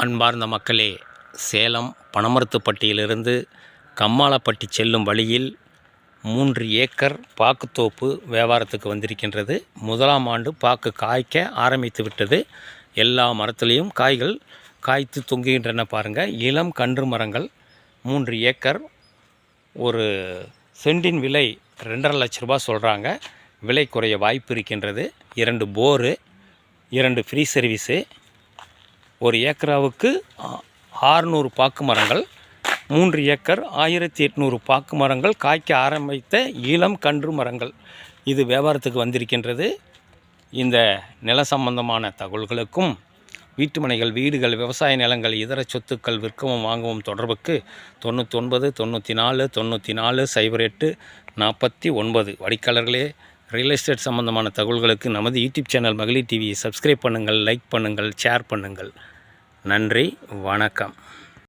அன்பார்ந்த மக்களே சேலம் பனமரத்துப்பட்டியிலிருந்து கம்மாளப்பட்டி செல்லும் வழியில் மூன்று ஏக்கர் பாக்குத்தோப்பு வியாபாரத்துக்கு வந்திருக்கின்றது. முதலாம் ஆண்டு பாக்கு காய்க்க ஆரம்பித்து விட்டது. எல்லா மரத்துலேயும் காய்கள் காய்த்து தொங்குகின்றன பாருங்கள் இளம் கன்று மரங்கள் மூன்று ஏக்கர். ஒரு சென்டின் விலை ரெண்டரை லட்ச ரூபா சொல்கிறாங்க விலை குறைய வாய்ப்பு இருக்கின்றது. இரண்டு போரு இரண்டு ஃப்ரீ சர்வீஸு ஒரு ஏக்கராவுக்கு ஆறுநூறு பாக்கு மரங்கள் மூன்று ஏக்கர் ஆயிரத்தி எட்நூறு பாக்கு மரங்கள் காய்க்க ஆரம்பித்த இளம் கன்று மரங்கள். இது வியாபாரத்துக்கு வந்திருக்கின்றது. இந்த நில சம்பந்தமான தகவல்களுக்கும் வீட்டுமனைகள் வீடுகள் விவசாய நிலங்கள் இதர சொத்துக்கள் விற்கவும் வாங்கவும் தொடர்புக்கு தொண்ணூற்றி ஒன்பது தொண்ணூற்றி நாலு தொண்ணூற்றி நாலு சைபர் எட்டு நாற்பத்தி ஒன்பது. வடிக்கலர்களே ரியல் எஸ்டேட் சம்பந்தமான தகவல்களுக்கு நமது யூடியூப் சேனல் மகளிர் டிவியை சப்ஸ்கிரைப் பண்ணுங்கள் லைக் பண்ணுங்கள் ஷேர் பண்ணுங்கள். நன்றி வணக்கம்.